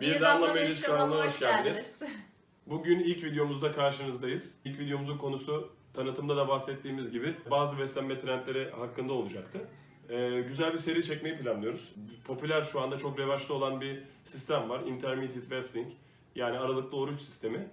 Bir Damla Meriç kanalına hoş geldiniz. Bugün ilk videomuzda karşınızdayız. İlk videomuzun konusu tanıtımda da bahsettiğimiz gibi bazı beslenme trendleri hakkında olacaktı. Ee, güzel bir seri çekmeyi planlıyoruz. Popüler şu anda çok revaçta olan bir sistem var. Intermittent fasting yani aralıklı oruç sistemi.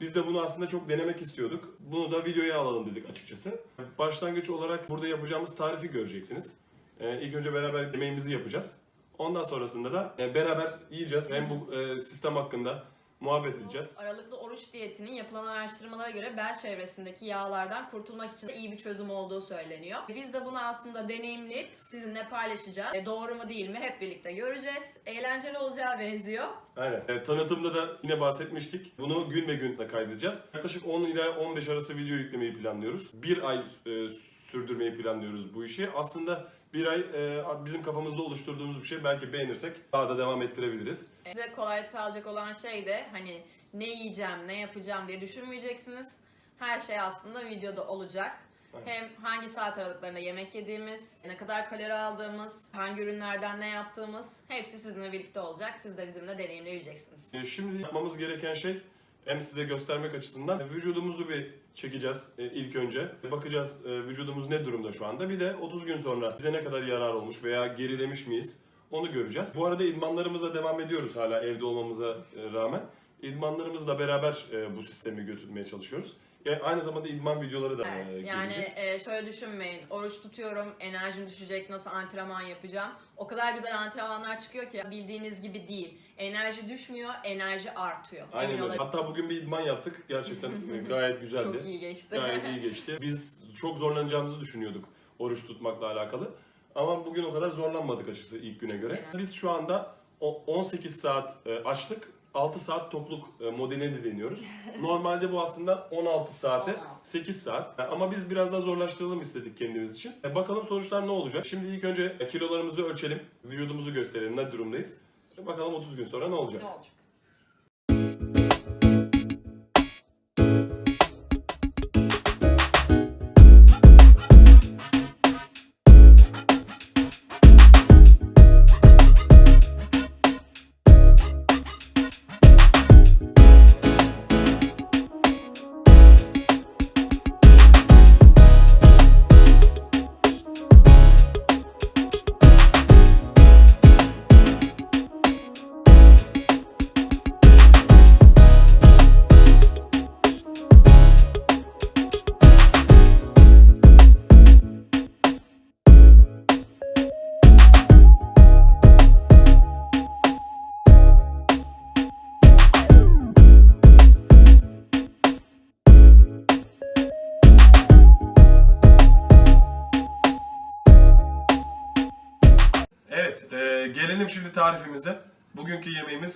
Biz de bunu aslında çok denemek istiyorduk. Bunu da videoya alalım dedik açıkçası. Başlangıç olarak burada yapacağımız tarifi göreceksiniz. Ee, ilk önce beraber yemeğimizi yapacağız. Ondan sonrasında da e, beraber yiyeceğiz. Hem bu e, sistem hakkında muhabbet edeceğiz. Aralıklı oruç diyetinin yapılan araştırmalara göre bel çevresindeki yağlardan kurtulmak için de iyi bir çözüm olduğu söyleniyor. Biz de bunu aslında deneyimleyip sizinle paylaşacağız. E, doğru mu değil mi hep birlikte göreceğiz. Eğlenceli olacağı benziyor. Aynen. E, tanıtımda da yine bahsetmiştik. Bunu gün ve gün de kaydedeceğiz. Yaklaşık 10 ila 15 arası video yüklemeyi planlıyoruz. Bir ay e, sürdürmeyi planlıyoruz bu işi. Aslında bir ay e, bizim kafamızda oluşturduğumuz bir şey. Belki beğenirsek daha da devam ettirebiliriz. E, Size kolaylık sağlayacak olan şey de hani ne yiyeceğim, ne yapacağım diye düşünmeyeceksiniz. Her şey aslında videoda olacak. Aynen. Hem hangi saat aralıklarında yemek yediğimiz, ne kadar kalori aldığımız, hangi ürünlerden ne yaptığımız hepsi sizinle birlikte olacak. Siz de bizimle deneyimleyeceksiniz. E, Şimdi yapmamız gereken şey hem size göstermek açısından e, vücudumuzu bir çekeceğiz e, ilk önce. Bakacağız e, vücudumuz ne durumda şu anda. Bir de 30 gün sonra bize ne kadar yarar olmuş veya gerilemiş miyiz onu göreceğiz. Bu arada idmanlarımıza devam ediyoruz hala evde olmamıza rağmen. İdmanlarımızla beraber bu sistemi götürmeye çalışıyoruz. E, Aynı zamanda idman videoları da e, Evet yani gelecek. e, şöyle düşünmeyin. Oruç tutuyorum, enerjim düşecek, nasıl antrenman yapacağım. O kadar güzel antrenmanlar çıkıyor ki bildiğiniz gibi değil. Enerji düşmüyor, enerji artıyor. Aynen öyle. Hatta bugün bir idman yaptık. Gerçekten e, gayet güzeldi. Çok iyi geçti. Gayet iyi geçti. Biz çok zorlanacağımızı düşünüyorduk oruç tutmakla alakalı. Ama bugün o kadar zorlanmadık açıkçası ilk güne göre. Aynen. Biz şu anda o- 18 saat e, açlık, 6 saat tokluk e, modeline deniyoruz. Normalde bu aslında 16 saate 16. 8 saat. E, Ama biz biraz daha zorlaştıralım istedik kendimiz için. E, Bakalım sonuçlar ne olacak? Şimdi ilk önce kilolarımızı ölçelim, vücudumuzu gösterelim, ne durumdayız. Bakalım 30 gün sonra ne olacak? Ne olacak?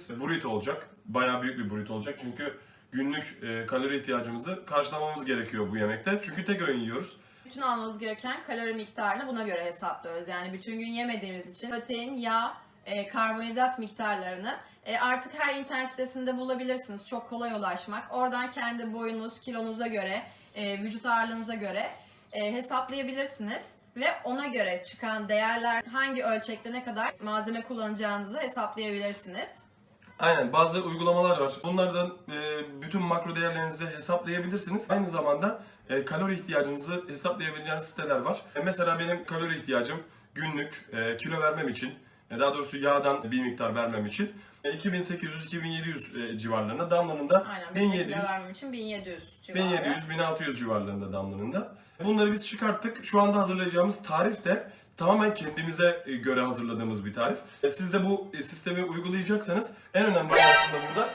Yemeğimiz burrito olacak. Bayağı büyük bir burrito olacak çünkü günlük e, kalori ihtiyacımızı karşılamamız gerekiyor bu yemekte. Çünkü tek öğün yiyoruz. Bütün almamız gereken kalori miktarını buna göre hesaplıyoruz. Yani bütün gün yemediğimiz için protein, yağ, e, karbonhidrat miktarlarını e, artık her internet sitesinde bulabilirsiniz. Çok kolay ulaşmak. Oradan kendi boyunuz, kilonuza göre, vücut ağırlığınıza göre hesaplayabilirsiniz. Ve ona göre çıkan değerler hangi ölçekte ne kadar malzeme kullanacağınızı hesaplayabilirsiniz. Aynen bazı uygulamalar var. Bunlardan e, bütün makro değerlerinizi hesaplayabilirsiniz. Aynı zamanda e, kalori ihtiyacınızı hesaplayabileceğiniz siteler var. E, mesela benim kalori ihtiyacım günlük e, kilo vermem için, e, daha doğrusu yağdan bir miktar vermem için e, 2800-2700 e, civarlarında damlanın da Aynen. benim de 1700 kilo vermem için 1700 civarı. 1700-1600 civarlarında damlanında. Bunları biz çıkarttık. Şu anda hazırlayacağımız tarif de tamamen kendimize e, göre hazırladığımız bir tarif. E, Siz de bu e, sistemi uygulayacaksanız en önemli şey aslında burada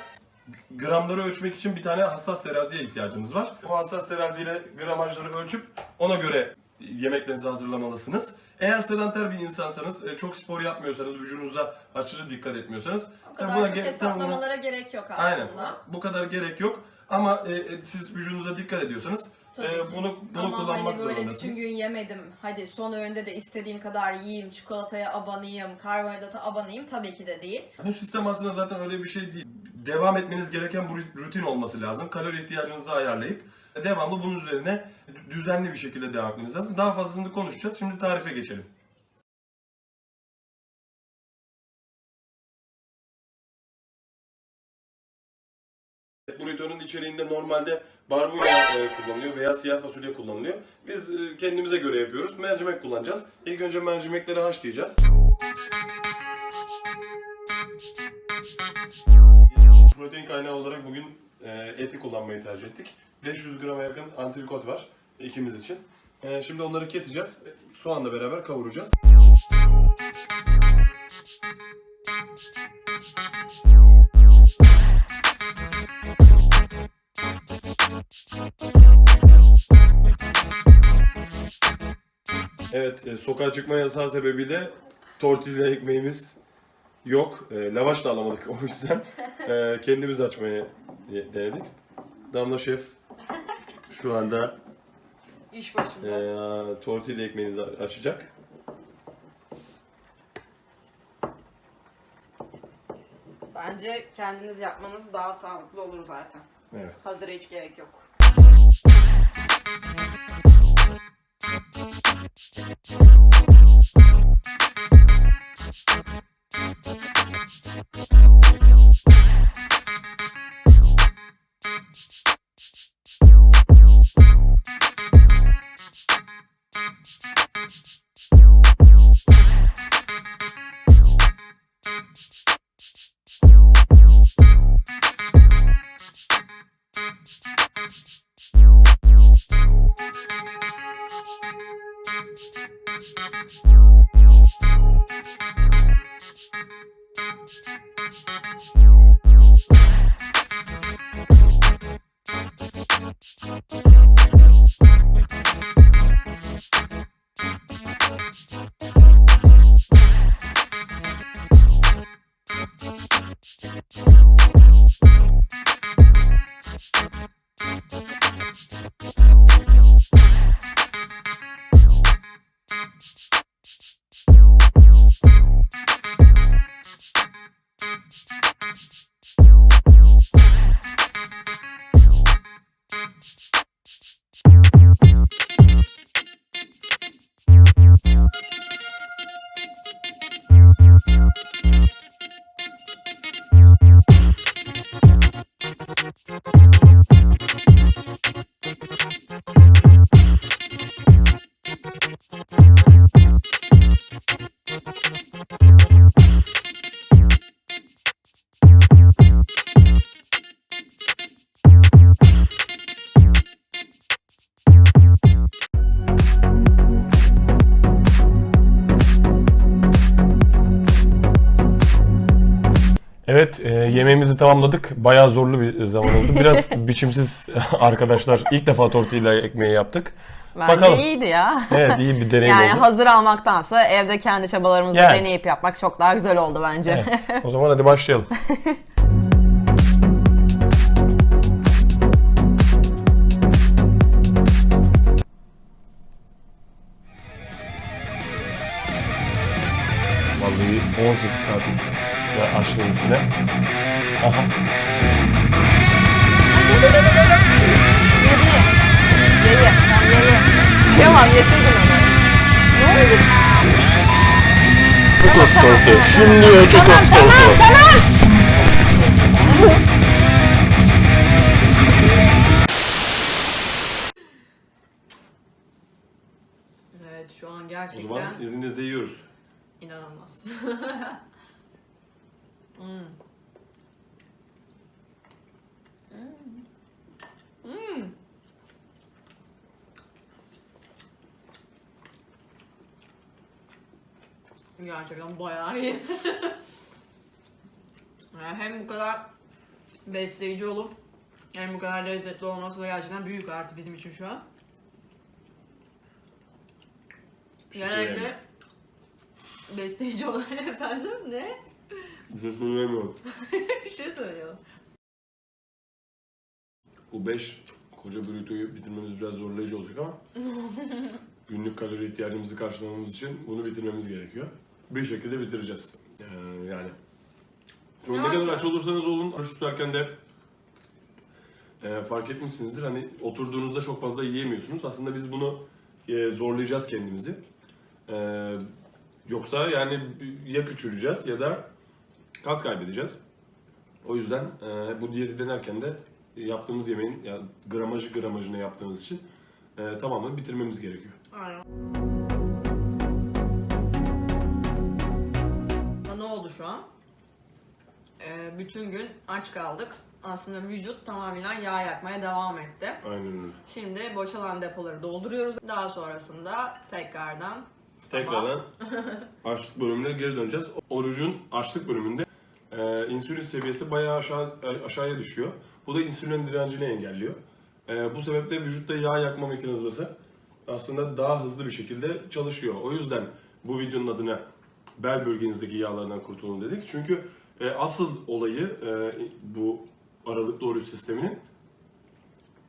gramları ölçmek için bir tane hassas teraziye ihtiyacınız var. Bu hassas teraziyle gramajları ölçüp ona göre yemeklerinizi hazırlamalısınız. Eğer sedanter bir insansanız, çok spor yapmıyorsanız, vücudunuza aşırı dikkat etmiyorsanız O kadar buna çok ge- hesaplamalara gerek yok aslında. Aynen. Bu kadar gerek yok. Ama e, siz vücudunuza dikkat ediyorsanız Tabii e, ki. bunu bunu Ama kullanmak hani böyle zorundasınız. bütün gün yemedim. Hadi son öğünde de istediğim kadar yiyeyim, çikolataya abanayım, karbonhidrata abanayım tabii ki de değil. Bu sistem aslında zaten öyle bir şey değil. Devam etmeniz gereken bu rutin olması lazım. Kalori ihtiyacınızı ayarlayıp devamlı bunun üzerine düzenli bir şekilde devam etmeniz lazım. Daha fazlasını konuşacağız. Şimdi tarife geçelim. Burrito'nun içeriğinde normalde barbunya kullanılıyor veya siyah fasulye kullanılıyor. Biz kendimize göre yapıyoruz. Mercimek kullanacağız. İlk önce mercimekleri haşlayacağız. Protein kaynağı olarak bugün e, eti kullanmayı tercih ettik. 500 grama yakın antrikot var ikimiz için. Şimdi onları keseceğiz. Soğanla beraber kavuracağız. Evet, e, sokağa çıkma yasağı sebebiyle tortilla ekmeğimiz yok. E, lavaş da alamadık o yüzden. E, kendimiz açmaya de- denedik. Damla Şef şu anda İş başında. e, tortilla ekmeğinizi açacak. Bence kendiniz yapmanız daha sağlıklı olur zaten. Evet. Hazıra hiç gerek yok. Evet, e, yemeğimizi tamamladık. Bayağı zorlu bir zaman oldu. Biraz biçimsiz arkadaşlar. İlk defa tortilla ekmeği yaptık. Bence Bakalım. iyiydi ya. Evet, iyi bir deneyim yani oldu. hazır almaktansa evde kendi çabalarımızla Yani. deneyip yapmak çok daha güzel oldu bence. Evet, o zaman hadi başlayalım. Vallahi 18 saat açtığım üstüne. Aha. Tamam ye ye. Tamam yeseydin onu. Ne oldu? Çok az kaldı. Şimdi çok az kaldı. Evet şu an O gerçekten zaman izninizle yiyoruz. inanılmaz. Gerçekten bayağı iyi. Yani hem bu kadar besleyici olup hem bu kadar lezzetli olması da gerçekten büyük artı bizim için şu an. Genellikle besleyici olan efendim ne? Bir şey söyleyemiyorum. Bir şey söylüyorum. Bu 5 koca burrito'yu bitirmemiz biraz zorlayıcı olacak ama günlük kalori ihtiyacımızı karşılamamız için bunu bitirmemiz gerekiyor. Bir şekilde bitireceğiz. Ee, yani. Çünkü ne kadar aç olursanız olun, oruç tutarken de e, fark etmişsinizdir. Hani oturduğunuzda çok fazla yiyemiyorsunuz. Aslında biz bunu e, zorlayacağız kendimizi. E, yoksa yani ya küçüleceğiz ya da kas kaybedeceğiz. O yüzden e, bu diyeti denerken de yaptığımız yemeğin ya gramajı gramajına yaptığımız için e, tamamen bitirmemiz gerekiyor. Aynen. Ne oldu şu an? Ee, bütün gün aç kaldık. Aslında vücut tamamen yağ yakmaya devam etti. Aynen öyle. Şimdi boşalan depoları dolduruyoruz. Daha sonrasında tekrardan Tekrardan açlık bölümüne geri döneceğiz. Orucun açlık bölümünde e, insülin seviyesi bayağı aşağı, aşağıya düşüyor. Bu da insülin direncini engelliyor. E, bu sebeple vücutta yağ yakma mekanizması aslında daha hızlı bir şekilde çalışıyor. O yüzden bu videonun adına bel bölgenizdeki yağlardan kurtulun dedik. Çünkü e, asıl olayı e, bu aralıklı oruç sisteminin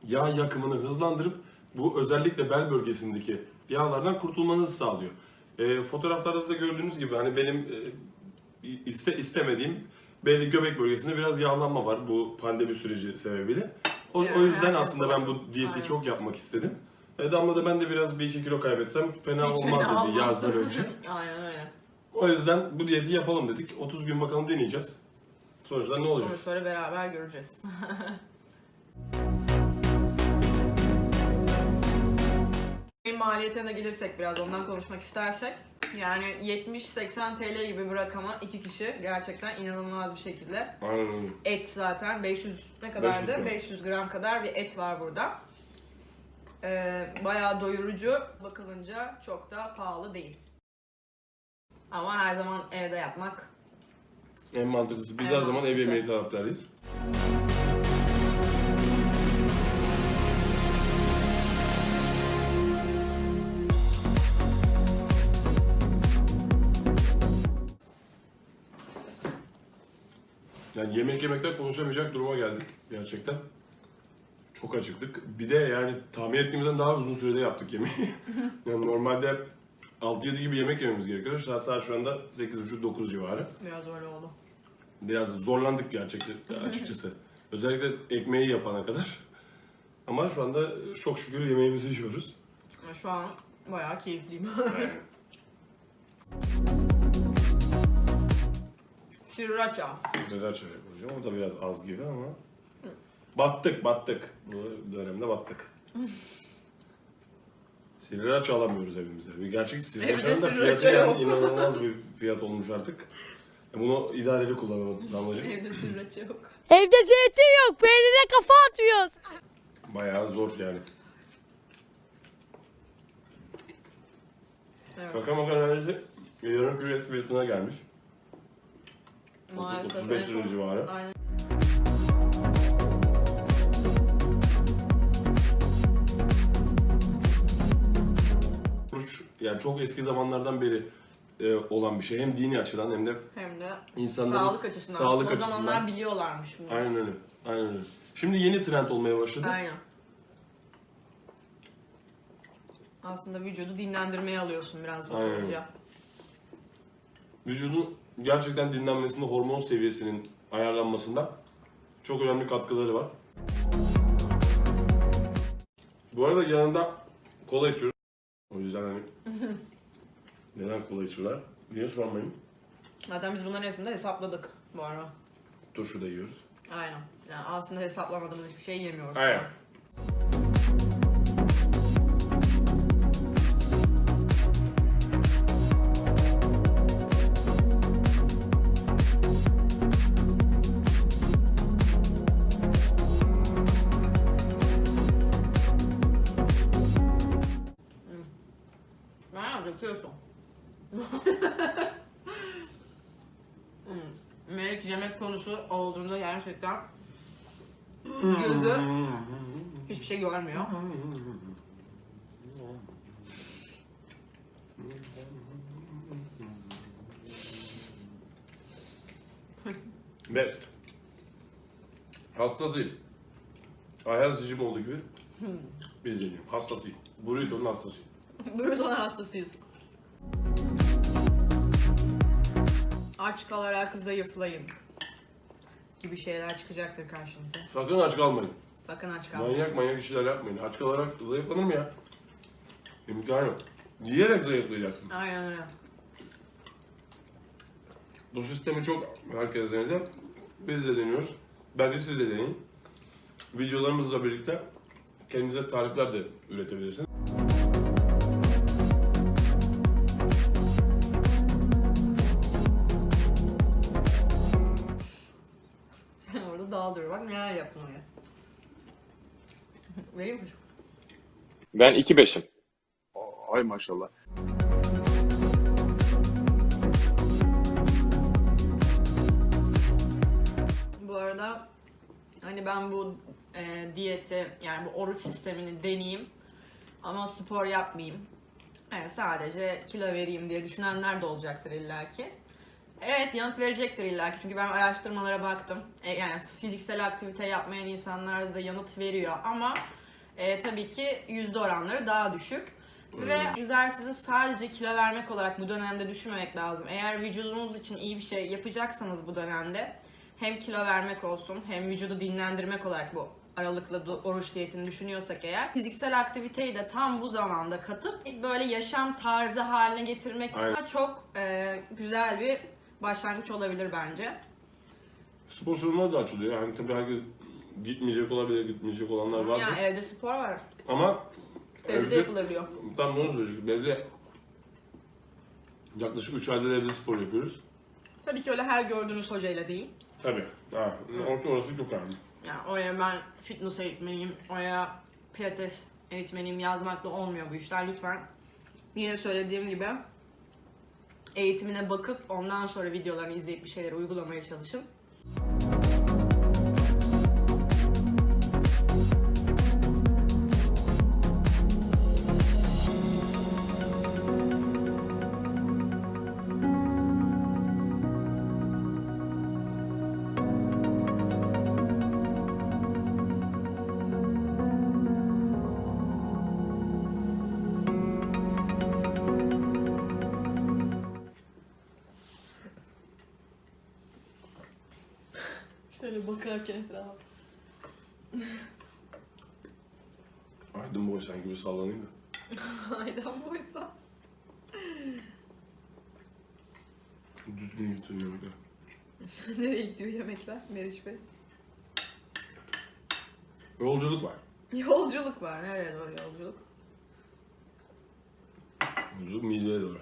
yağ yakımını hızlandırıp bu özellikle bel bölgesindeki yağlardan kurtulmanızı sağlıyor. E, fotoğraflarda da gördüğünüz gibi hani benim e, iste istemediğim belli göbek bölgesinde biraz yağlanma var bu pandemi süreci sebebiyle. O, o yüzden herkes aslında ben bu diyeti Aynen. çok yapmak istedim. E, Damla da ben de biraz bir iki kilo kaybetsem fena Hiç olmaz fena dedi olmaz. yazdan önce. Aynen öyle. O yüzden bu diyeti yapalım dedik. 30 gün bakalım deneyeceğiz. Sonuçta ne olacak? Sonuçları beraber göreceğiz. Maliyetine gelirsek biraz ondan konuşmak istersek yani 70-80 TL gibi bir rakama iki kişi gerçekten inanılmaz bir şekilde Aynen et zaten 500 ne kadardı? 500 500 gram. gram. kadar bir et var burada. Ee, bayağı doyurucu bakılınca çok da pahalı değil. Ama her zaman evde yapmak En mantıklısı. Biz En her zaman ev mantıklısı. yemeği taraftarıyız. Yani yemek yemekten konuşamayacak duruma geldik gerçekten. Çok acıktık. Bir de yani tahmin ettiğimizden daha uzun sürede yaptık yemeği. yani normalde 6-7 gibi yemek yememiz gerekiyor. Saat, saat şu anda 8.30-9 civarı. biraz öyle oldu. Biraz zorlandık gerçekten açıkçası. Özellikle ekmeği yapana kadar. Ama şu anda çok şükür yemeğimizi yiyoruz. Şu an bayağı keyifliyim. Sriracha. Sriracha koyacağım. O da biraz az gibi ama. Battık battık. Bu dönemde battık. Sriracha alamıyoruz evimize. Bir gerçek sriracha'nın da fiyatı sriracha yani inanılmaz bir fiyat olmuş artık. E Bunu idareli kullanalım damlacığım. Evde sriracha yok. Evde zeytin yok. Peynire kafa atıyoruz. Bayağı zor yani. Evet. Şaka maka neredeyse yarım kilo et fiyatına gelmiş. Maalesef 35 en lira son- civarı. Aynen. Oruç yani çok eski zamanlardan beri e, olan bir şey. Hem dini açıdan hem de Hem de insanların sağlık açısından. sağlık o açısından. zamanlar biliyorlarmış bunu. Aynen öyle. Aynen öyle. Şimdi yeni trend olmaya başladı. Aynen. Aslında vücudu dinlendirmeye alıyorsun biraz Aynen. bakınca. Vücudun gerçekten dinlenmesinde hormon seviyesinin ayarlanmasında çok önemli katkıları var. Bu arada yanında kola içiyoruz. O yüzden hani neden kola içiyorlar diye sormayın. Zaten biz bunların hepsini de hesapladık bu ara. Turşu da yiyoruz. Aynen. Yani aslında hesaplamadığımız hiçbir şey yemiyoruz. Aynen konusu olduğunda gerçekten gözü hiçbir şey görmüyor. Best. Hastasıyım. Ayar sıcım olduğu gibi biz de hastasıyım. Burrito'nun hastasıyım. Böyle hastasıyız. Aç kalarak zayıflayın gibi şeyler çıkacaktır karşınıza. Sakın aç kalmayın. Sakın aç kalmayın. Manyak manyak işler yapmayın. Aç kalarak zayıflanır mı ya? İmkanı yok. Yiyerek zayıflayacaksın. Aynen öyle. Bu sistemi çok herkes denedi. Biz de deniyoruz. Bence siz de deneyin. videolarımızla birlikte kendinize tarifler de üretebilirsiniz. Orada daldırıyor. Bak neler oraya. Vereyim mi? Ben 2-5'im. Ay maşallah. Bu arada hani ben bu e, diyeti yani bu oruç sistemini deneyeyim ama spor yapmayayım. Yani sadece kilo vereyim diye düşünenler de olacaktır illaki. Evet yanıt verecektir illaki çünkü ben araştırmalara baktım. E, yani fiziksel aktivite yapmayan insanlar da yanıt veriyor ama e, tabii ki yüzde oranları daha düşük. Ve egzersizi sadece kilo vermek olarak bu dönemde düşünmemek lazım. Eğer vücudunuz için iyi bir şey yapacaksanız bu dönemde hem kilo vermek olsun hem vücudu dinlendirmek olarak bu aralıklı oruç diyetini düşünüyorsak eğer fiziksel aktiviteyi de tam bu zamanda katıp böyle yaşam tarzı haline getirmek Aynen. için çok e, güzel bir başlangıç olabilir bence. Spor salonları da açılıyor. Yani tabii herkes gitmeyecek olabilir, gitmeyecek olanlar vardır. Yani evde spor var. Ama Evde de yapılabiliyor. Tam onu söyleyecektim. Evde yaklaşık 3 aydır evde spor yapıyoruz. Tabii ki öyle her gördüğünüz hocayla değil. Tabii. Ha, orta orası çok önemli. Yani oraya ben fitness eğitmeniyim, oraya pilates eğitmeniyim yazmakla olmuyor bu işler. Lütfen yine söylediğim gibi eğitimine bakıp ondan sonra videolarını izleyip bir şeyleri uygulamaya çalışın. Şöyle bakarken etrafa. Aydın boy sen gibi sallanayım da. Aydan boysa. Düzgün getirmiyor bir de. Nereye gidiyor yemekler Meriç Bey? Yolculuk var. Yolculuk var. Nereye doğru yolculuk? Yolculuk mideye doğru.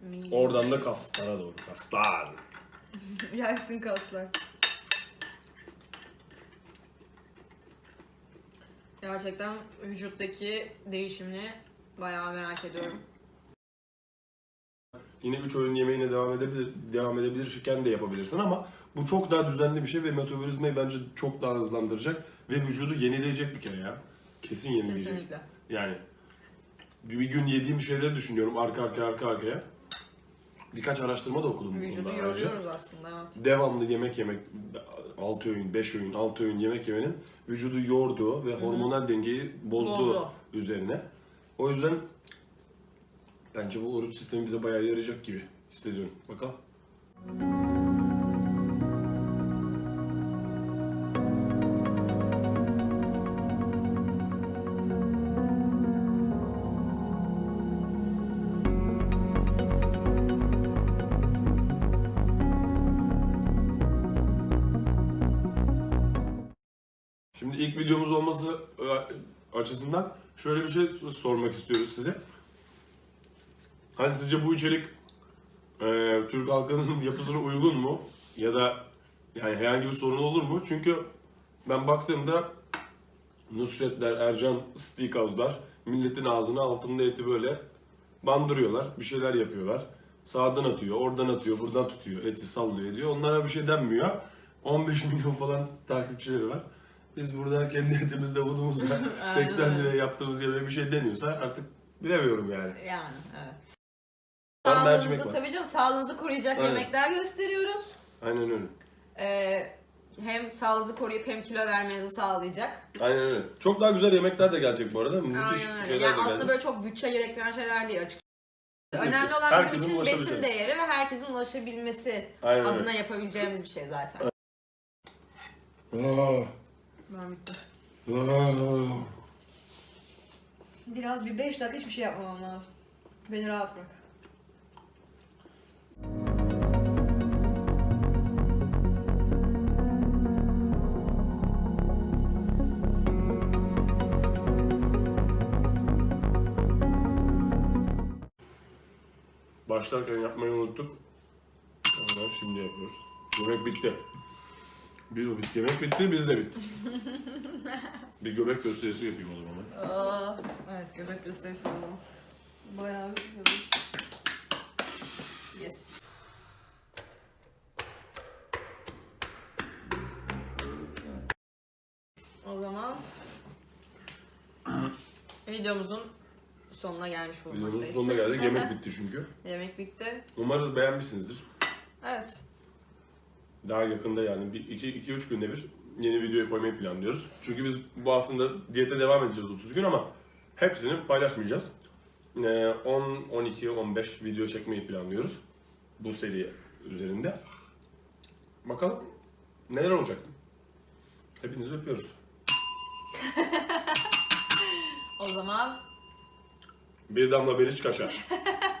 Mide. Oradan da kaslara doğru. Kaslar. Gelsin kaslar. Gerçekten vücuttaki değişimini bayağı merak ediyorum. Yine 3 öğün yemeğine devam edebilir, devam edebilirken de yapabilirsin ama bu çok daha düzenli bir şey ve metabolizmayı bence çok daha hızlandıracak ve vücudu yenileyecek bir kere ya. Kesin yenileyecek. Kesinlikle. Yani bir, gün yediğim şeyleri düşünüyorum arka arkaya arka arkaya. Birkaç araştırma da okudum bu Vücudu konuda ayrıca. yoruyoruz aslında evet. Devamlı yemek yemek, 6 öğün, 5 öğün, 6 öğün yemek yemenin vücudu yorduğu ve hormonal dengeyi bozduğu Bozdu. üzerine. O yüzden bence bu oruç sistemi bize bayağı yarayacak gibi hissediyorum. Bakalım. Şimdi ilk videomuz olması e, açısından şöyle bir şey sormak istiyoruz size. Hani sizce bu içerik e, Türk halkının yapısına uygun mu? Ya da yani herhangi bir sorun olur mu? Çünkü ben baktığımda Nusretler, Ercan Steakhouse'lar milletin ağzına altında eti böyle bandırıyorlar. Bir şeyler yapıyorlar. Sağdan atıyor, oradan atıyor, buradan tutuyor, eti sallıyor ediyor. Onlara bir şey denmiyor. 15 milyon falan takipçileri var. Biz burada kendi etimizde bulduğumuzda Aynen 80 öyle. liraya yaptığımız yemeğe bir şey deniyorsa artık bilemiyorum yani. Yani evet. Ben mercimek Sağlığınızı var. tabii canım sağlığınızı koruyacak Aynen. yemekler gösteriyoruz. Aynen öyle. Ee, hem sağlığınızı koruyup hem kilo vermenizi sağlayacak. Aynen öyle. Çok daha güzel yemekler de gelecek bu arada. Müthiş Aynen öyle. şeyler Yani de aslında gelecek. böyle çok bütçe gerektiren şeyler değil açıkçası. Önemli olan Herkesin bizim için ulaşabileceği. besin değeri ve herkesin ulaşabilmesi Aynen öyle. adına yapabileceğimiz bir şey zaten. Aa, Mahmut'ta. Biraz bir 5 dakika hiçbir şey yapmamam lazım. Beni rahat bırak. Başlarken yapmayı unuttuk. Ondan şimdi yapıyoruz. Yemek bitti. Bir o bitti. Yemek bitti, biz de bittik. bir göbek gösterisi yapayım o zaman ben. Aa, evet göbek gösterisi oldu. Bayağı bir göbek. Yes. O zaman videomuzun sonuna gelmiş Videomuzun bulunmaktayız. sonuna geldik. Yemek bitti çünkü. Yemek bitti. Umarız beğenmişsinizdir. Evet. Daha yakında yani 2-3 günde bir yeni videoyu koymayı planlıyoruz. Çünkü biz bu aslında diyete devam edeceğiz 30 gün ama hepsini paylaşmayacağız. Ee, 10, 12, 15 video çekmeyi planlıyoruz bu seri üzerinde. Bakalım neler olacak. Hepinizi öpüyoruz. O zaman Bir damla beriç kaşar.